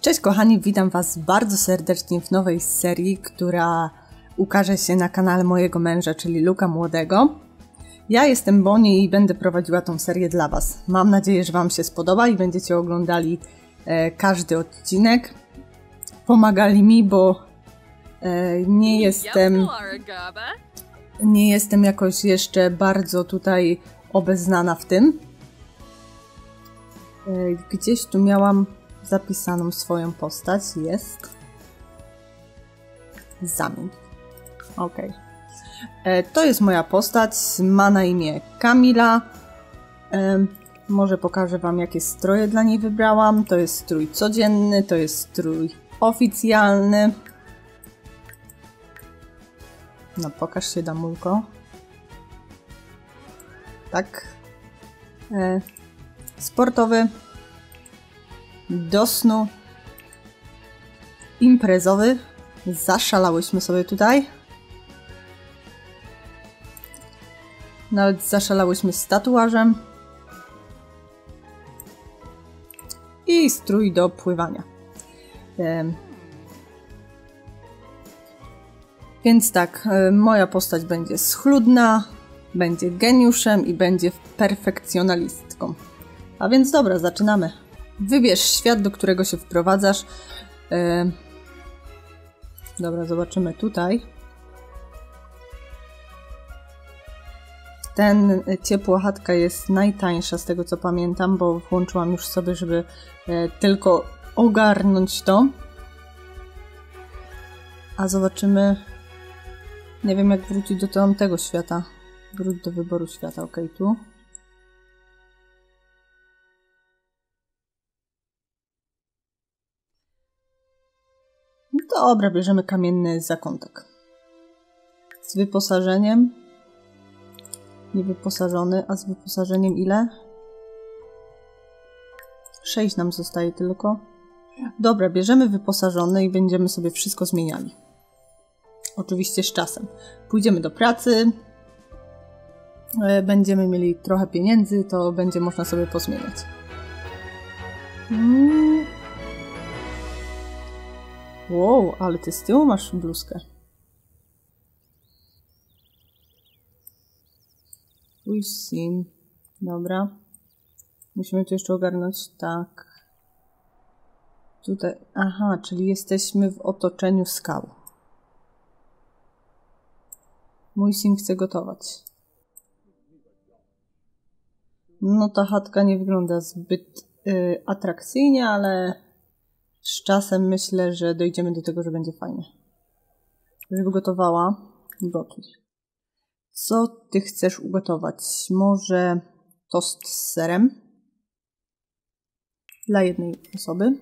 Cześć kochani, witam Was bardzo serdecznie w nowej serii, która ukaże się na kanale mojego męża, czyli Luka Młodego. Ja jestem Boni i będę prowadziła tą serię dla Was. Mam nadzieję, że Wam się spodoba i będziecie oglądali e, każdy odcinek. Pomagali mi, bo e, nie jestem nie jestem jakoś jeszcze bardzo tutaj obeznana w tym. E, Gdzieś tu miałam zapisaną swoją postać. Jest. Zamień. Ok. E, To jest moja postać. Ma na imię Kamila. E, Może pokażę Wam, jakie stroje dla niej wybrałam. To jest strój codzienny, to jest strój oficjalny. No, pokaż się, Damulko. Tak. E, sportowy. Do snu. Imprezowy. Zaszalałyśmy sobie tutaj. Nawet zaszalałyśmy z tatuażem. I strój do pływania. Em, Więc tak, e, moja postać będzie schludna, będzie geniuszem i będzie perfekcjonalistką. A więc dobra, zaczynamy. Wybierz świat, do którego się wprowadzasz. E, Dobra, zobaczymy tutaj. Ten ciepła chatka jest najtańsza z tego co pamiętam, bo włączyłam już sobie, żeby e, tylko ogarnąć to. A zobaczymy. Nie wiem jak wrócić do tamtego świata. Wróć do wyboru świata, ok, tu. Dobra, bierzemy kamienny zakątek. Z wyposażeniem. Niewyposażony, a z wyposażeniem ile? 6 nam zostaje tylko. Dobra, bierzemy wyposażony i będziemy sobie wszystko zmieniali. Oczywiście z czasem. Pójdziemy do pracy, e, będziemy mieli trochę pieniędzy, to będzie można sobie pozmieniać. Mm. Wow, ale ty z tyłu masz bluzkę. Pójdź sim. Dobra. Musimy tu jeszcze ogarnąć. Tak. Tutaj. Aha, czyli jesteśmy w otoczeniu skał. Mój sim chce gotować. No ta chatka nie wygląda zbyt y, atrakcyjnie, ale z czasem myślę, że dojdziemy do tego, że będzie fajnie. Żeby gotowała, gotuj. Co ty chcesz ugotować? Może tost z serem? Dla jednej osoby.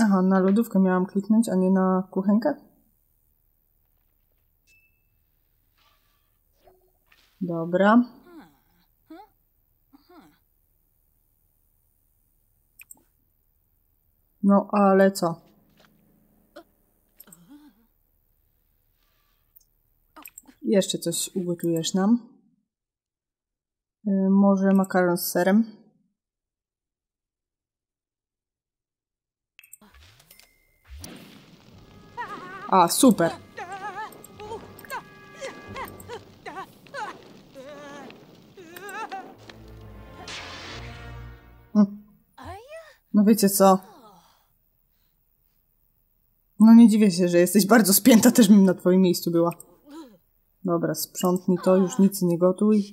Aha, na lodówkę miałam kliknąć, a nie na kuchenkę? Dobra. No, ale co? Jeszcze coś ugotujesz nam? Y, może makaron z serem? A, super. No wiecie co? No nie dziwię się, że jesteś bardzo spięta, też bym na twoim miejscu była. Dobra, sprzątnij to, już nic nie gotuj.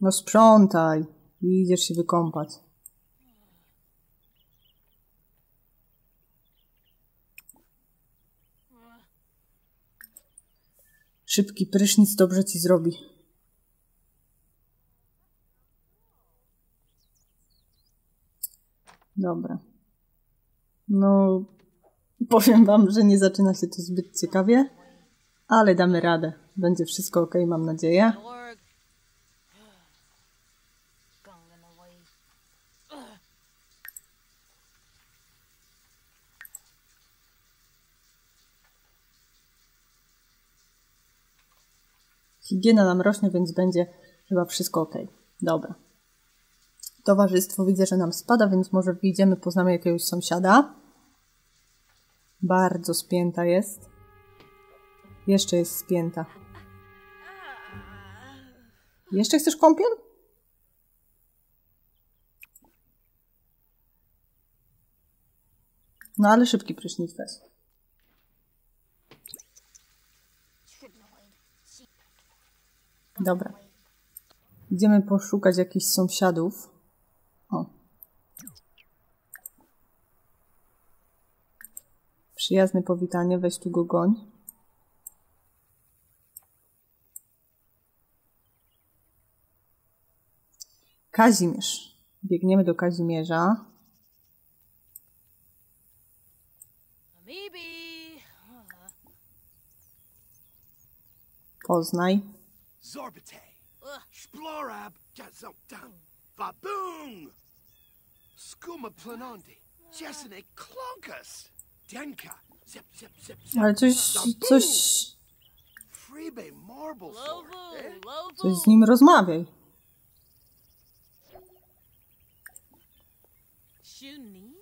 No sprzątaj i idziesz się wykąpać. Szybki prysznic dobrze ci zrobi. Dobra. No, powiem wam, że nie zaczyna się to zbyt ciekawie, ale damy radę. Będzie wszystko ok, mam nadzieję. Higiena nam rośnie, więc będzie chyba wszystko ok. Dobra. Towarzystwo widzę, że nam spada, więc może wyjdziemy, poznamy jakiegoś sąsiada. Bardzo spięta jest. Jeszcze jest spięta. Jeszcze chcesz kąpiel? No ale szybki prysznic weź. Dobra. Idziemy poszukać jakichś sąsiadów. O. Przyjazne powitanie, weź tu go goń. Kazimierz. Biegniemy do Kazimierza. Poznaj. Zorbite, Splorab, Gazoktan, Baboon, Skuma Planondi, Jessene Clonkus, Ale coś, coś, eh? coś z nim rozmawiaj. Shunique.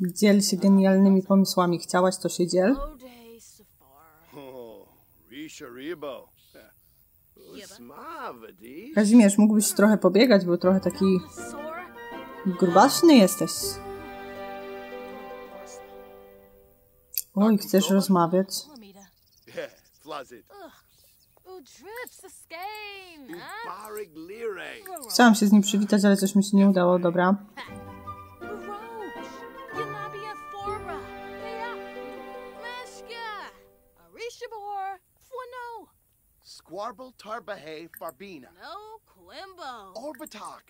Dziel się genialnymi pomysłami. Chciałaś, to się dziel. Kazimierz, mógłbyś trochę pobiegać, bo trochę taki grubaśny jesteś. Oj, chcesz rozmawiać? Chciałam się z nim przywitać, ale coś mi się nie udało, dobra. Farbina. No.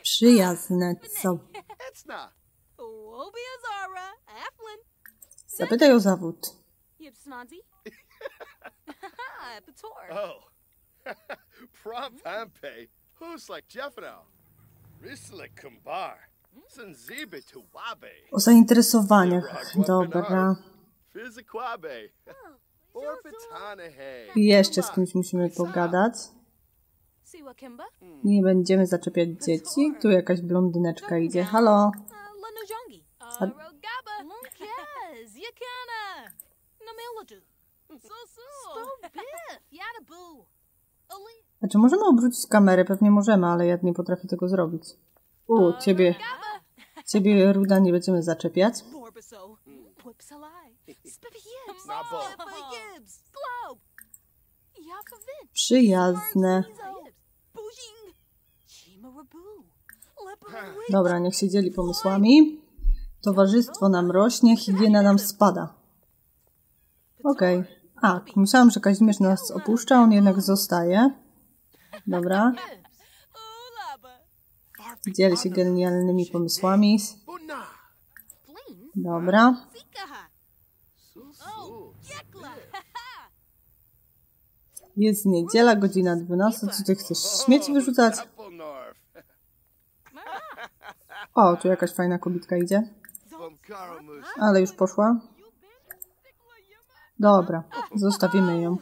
Przyjazne, co? Zapytaj o zawód. Oh. Prom Pampe. Who's like Jeffano? Rislik Kumbar. Sanzibe to Wabe. O zainteresowaniach. Dobra. Fizikwabe. I jeszcze z kimś musimy pogadać. Kimba. Nie będziemy zaczepiać dzieci. Tu jakaś blondyneczka idzie. Halo? Lanujongi. Rogaba. Lunkez. Yakana. Namiladu. Susu. Spobiff. Yadabu. Ali. A czy możemy obrócić kamerę? Pewnie możemy, ale ja nie potrafię tego zrobić. U, ciebie, ciebie Ruda nie będziemy zaczepiać. Przyjazne. Dobra, niech się dzieli pomysłami. Towarzystwo nam rośnie, higiena nam spada. Okej. A, myślałam, że Kazimierz nas opuszcza, on jednak zostaje. Dobra, dzieli się genialnymi pomysłami. Dobra, jest niedziela, godzina 12. Co ty chcesz? Śmieci wyrzucać? O, tu jakaś fajna kobitka idzie. Ale już poszła. Dobra, zostawimy ją.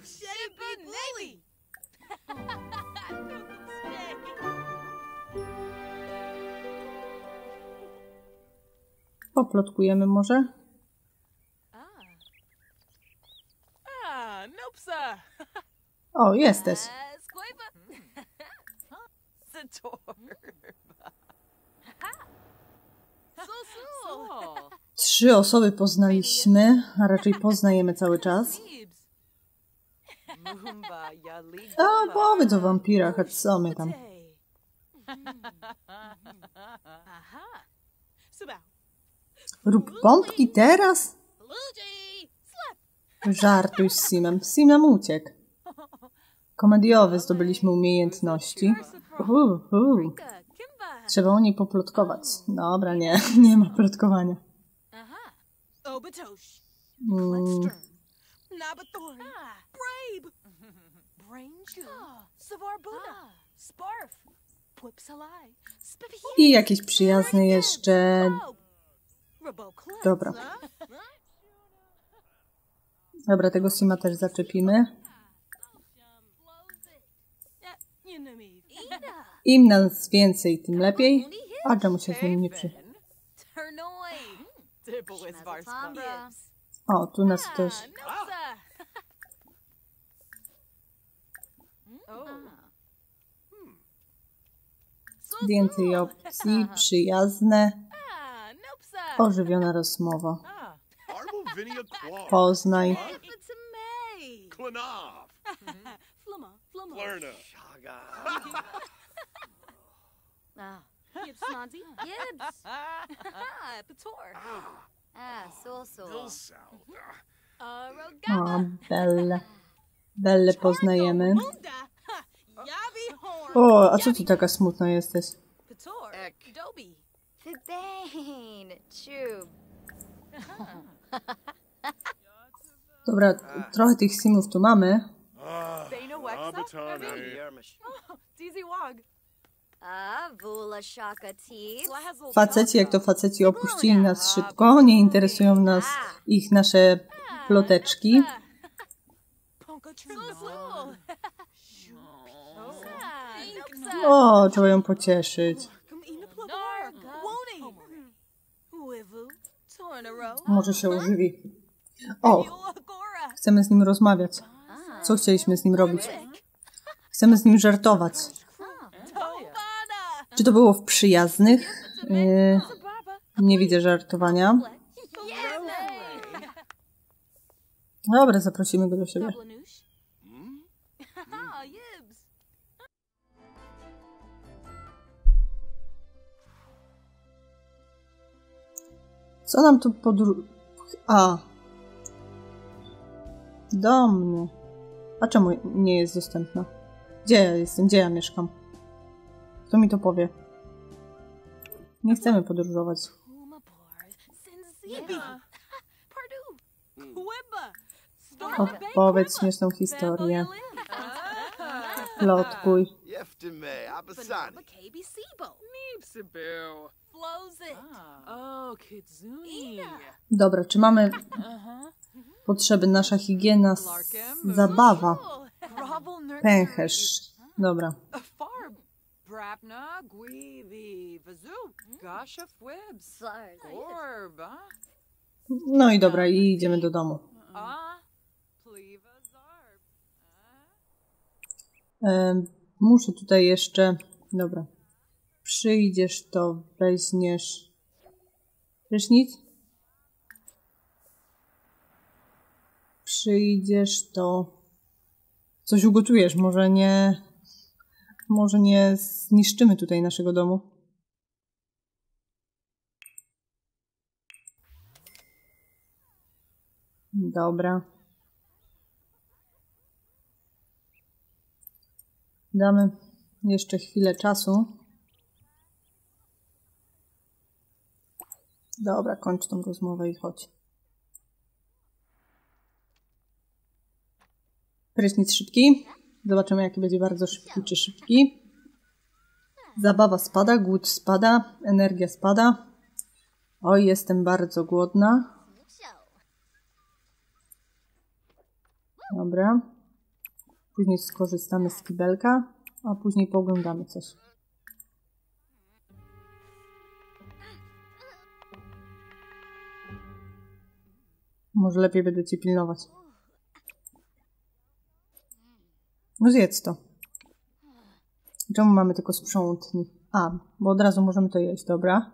Poplotkujemy może? O, jesteś. Trzy osoby poznaliśmy, a raczej poznajemy cały czas. A, powiedz o wampirach, a co my tam? Rób pompki teraz? Żartuj z Simem. Simem uciekł. Komediowy zdobyliśmy umiejętności. Rika. Kimba. Trzeba o niej poplotkować. Dobra, nie, nie ma plotkowania. Nabathorn. Brainju. Savarbuna. Sparf. Pwipsalai. Spiffy. I jakieś przyjazne jeszcze. Dobra. Dobra, tego Sima też zaczepimy. Im nas więcej, tym lepiej. A czemu się z nimi nie przy... O, tu nas też... Nopsa. Oh. Więcej opcji, przyjazne, ożywiona rozmowa. Poznaj. Ah. Smonty. Yibs. Ah, Pator. Ah, so so. Dilsau. O. Belle. Belle poznajemy. O, a co ty taka smutna jesteś? Pator. Ek. Dobie. Fibane. Chub. Dobra, trochę tych simów tu mamy. Faceci, jak to faceci opuścili nas szybko, nie interesują nas ich nasze ploteczki. O, trzeba ją pocieszyć. Może się ożywi. O, chcemy z nim rozmawiać. Co chcieliśmy z nim robić? Chcemy z nim żartować. Czy to było w przyjaznych? Yy, nie widzę żartowania. Dobra, zaprosimy go do siebie. Co nam tu podru... A. Do mnie. A czemu nie jest dostępna? Gdzie ja jestem? Gdzie ja mieszkam? Kto mi to powie? Nie chcemy podróżować. Opowiedz śmieszną historię. Plotkuj. Dobra, czy mamy potrzeby? Nasza higiena, zabawa, pęcherz. Dobra. Farb. Brabna, Gweevi, Vazoo, Gasha Fwibs. Ah? No i dobra, i idziemy do domu. Muszę tutaj jeszcze. Dobra. Przyjdziesz, to weźmiesz. Prysznic? Przyjdziesz, to. Coś ugotujesz. Może nie. Może nie zniszczymy tutaj naszego domu. Dobra. Damy jeszcze chwilę czasu. Dobra, kończ tą rozmowę i chodź. Prysznic szybki. Zobaczymy, jaki będzie bardzo szybki czy szybki. Zabawa spada, głód spada, energia spada. Oj, jestem bardzo głodna. Dobra. Później skorzystamy z kibelka, a później pooglądamy coś. Może lepiej będę cię pilnować. No zjedz to. Czemu mamy tylko sprzątni? A, bo od razu możemy to jeść, dobra.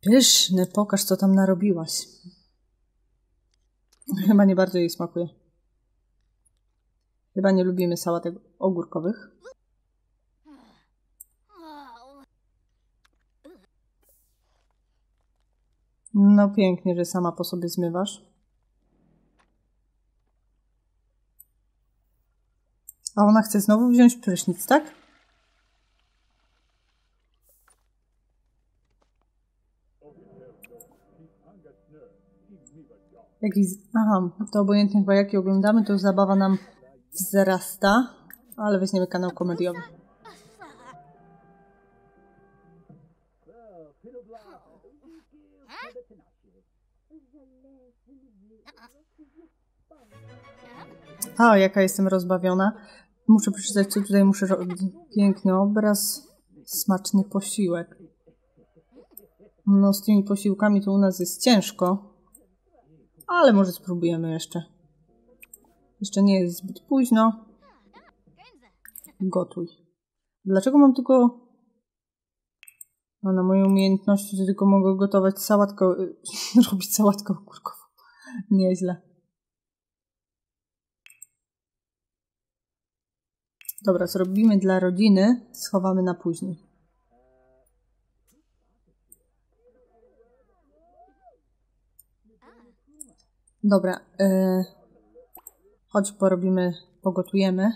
Pyszny, pokaż co tam narobiłaś. Chyba nie bardzo jej smakuje. Chyba nie lubimy sałatek ogórkowych. No pięknie, że sama po sobie zmywasz. A ona chce znowu wziąć prysznic, tak? Jakiś... Aha, to obojętnie chyba jaki oglądamy, to zabawa nam wzrasta. Ale weźmiemy kanał komediowy. A, jaka jestem rozbawiona. Muszę przeczytać, co tutaj muszę robić. Piękny obraz, smaczny posiłek. No, z tymi posiłkami to u nas jest ciężko. Ale może spróbujemy jeszcze. Jeszcze nie jest zbyt późno. Gotuj. Dlaczego mam tylko... No, na moje umiejętności to tylko mogę gotować sałatkę... robić sałatkę ogórkową. Nieźle. Dobra, zrobimy dla rodziny, schowamy na później. Dobra, yy, chodź porobimy, pogotujemy.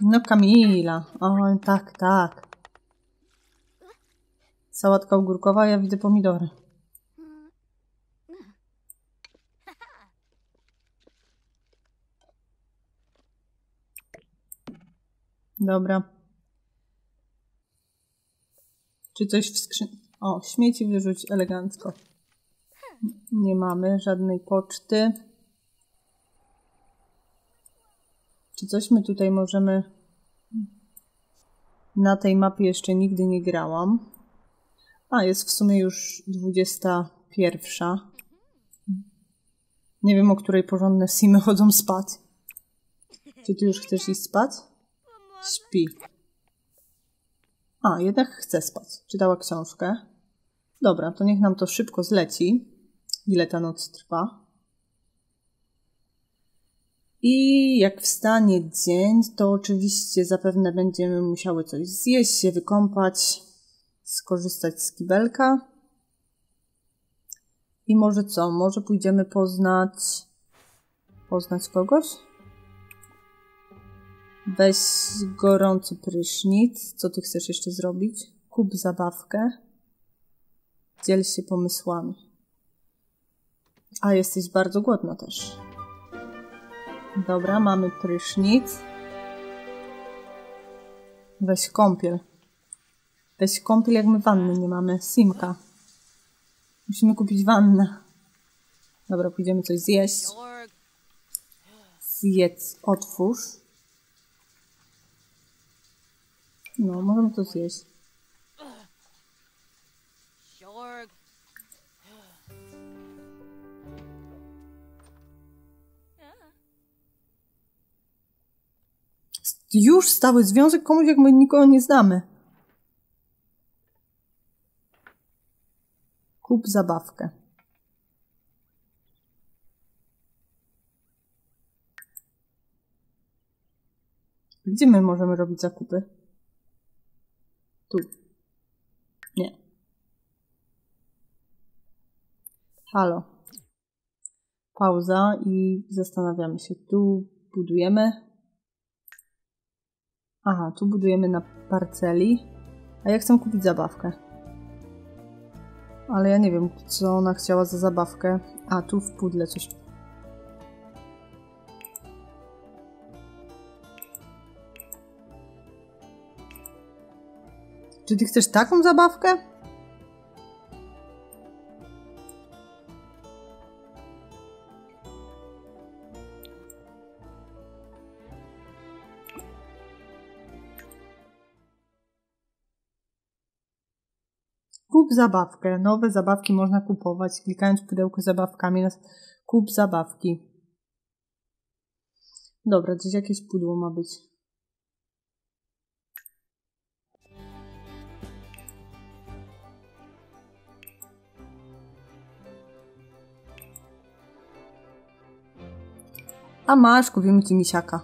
No Kamila, o tak, tak. Sałatka ogórkowa, ja widzę pomidory. Dobra. Czy coś w skrzynce? O, śmieci wyrzuć elegancko. Nie mamy żadnej poczty. Czy coś my tutaj możemy... Na tej mapie jeszcze nigdy nie grałam. A, jest w sumie już 21. Nie wiem, o której porządne simy chodzą spać. Czy ty już chcesz iść spać? Śpi. A, jednak chce spać. Czytała książkę. Dobra, to niech nam to szybko zleci. Ile ta noc trwa? I jak wstanie dzień, to oczywiście zapewne będziemy musiały coś zjeść, się wykąpać, skorzystać z kibelka. I może co? Może pójdziemy poznać. Poznać kogoś? Weź gorący prysznic. Co ty chcesz jeszcze zrobić? Kup zabawkę. Dziel się pomysłami. A jesteś bardzo głodna też. Dobra, mamy prysznic. Weź kąpiel. Weź kąpiel, jak my wanny nie mamy. Simka. Musimy kupić wannę. Dobra, pójdziemy coś zjeść. Zjedz, otwórz. No, możemy to zjeść. Już stały związek komuś, jak my nikogo nie znamy. Kup zabawkę. Gdzie my możemy robić zakupy? Tu. Nie. Halo. Pauza i zastanawiamy się. Tu budujemy. Aha, tu budujemy na parceli. A ja chcę kupić zabawkę. Ale ja nie wiem, co ona chciała za zabawkę. A, tu w pudle coś. Czy ty chcesz taką zabawkę? Kup zabawkę. Nowe zabawki można kupować, klikając w pudełko z zabawkami. na Kup zabawki. Dobra, gdzieś jakieś pudło ma być. A masz, kupimy ci misiaka.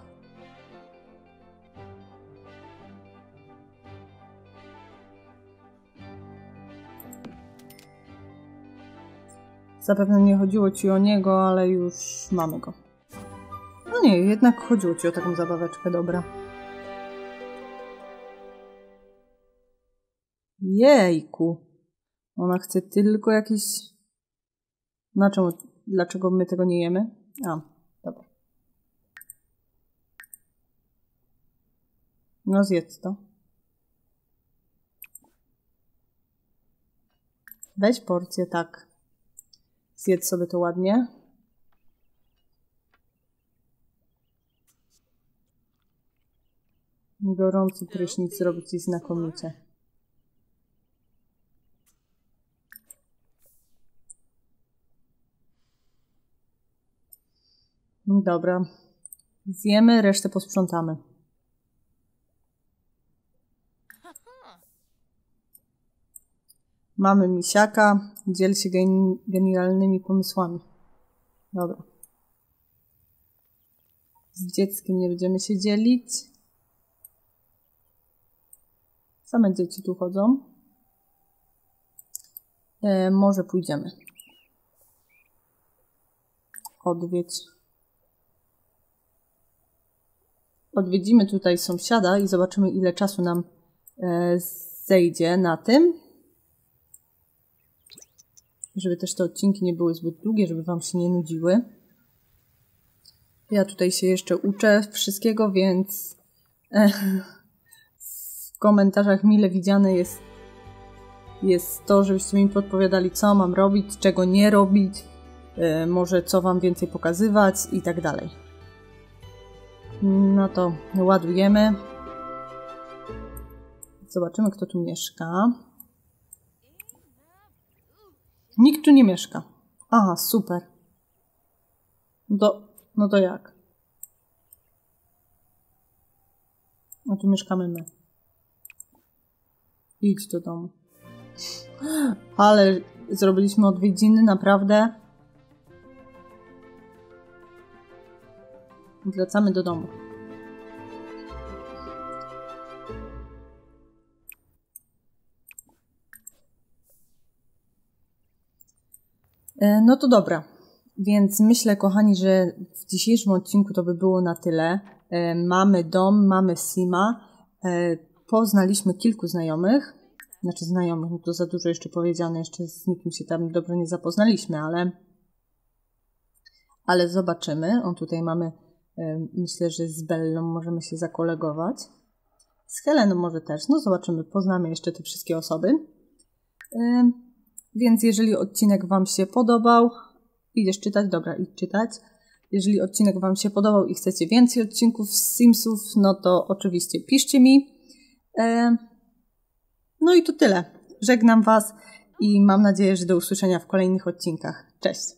Zapewne nie chodziło ci o niego, ale już mamy go. No nie, jednak chodziło ci o taką zabaweczkę, dobra. Jejku. Ona chce tylko jakieś... Na czemu? Dlaczego my tego nie jemy? A, dobra. No zjedz to. Weź porcję, tak. Zjedz sobie to ładnie. Gorący prysznic zrobi ci znakomicie. Dobra. Zjemy, resztę posprzątamy. Mamy misiaka, dziel się geni- genialnymi pomysłami. Dobra. Z dzieckiem nie będziemy się dzielić. Same dzieci tu chodzą. E, może pójdziemy. Odwiedź. Odwiedzimy tutaj sąsiada i zobaczymy, ile czasu nam e, zejdzie na tym. Żeby też te odcinki nie były zbyt długie, żeby Wam się nie nudziły. Ja tutaj się jeszcze uczę wszystkiego, więc e, w komentarzach mile widziane jest, jest to, żebyście mi podpowiadali, co mam robić, czego nie robić, e, może co Wam więcej pokazywać i tak dalej. No to ładujemy. Zobaczymy, kto tu mieszka. Nikt tu nie mieszka. Aha, super. To, no to jak? No tu mieszkamy my. Idź do domu. Ale zrobiliśmy odwiedziny, naprawdę. Wracamy do domu. No to dobra. Więc myślę, kochani, że w dzisiejszym odcinku to by było na tyle. E, Mamy dom, mamy Sima. E, Poznaliśmy kilku znajomych. Znaczy znajomych, no to za dużo jeszcze powiedziane, jeszcze z nikim się tam dobrze nie zapoznaliśmy, ale ale zobaczymy. O, tutaj mamy, e, myślę, że z Bellą możemy się zakolegować. Z Heleną może też. No zobaczymy, poznamy jeszcze te wszystkie osoby. Więc jeżeli odcinek Wam się podobał, idziesz czytać? Dobra, idź czytać. Jeżeli odcinek Wam się podobał i chcecie więcej odcinków z Simsów, no to oczywiście piszcie mi. E, No i to tyle. Żegnam Was i mam nadzieję, że do usłyszenia w kolejnych odcinkach. Cześć!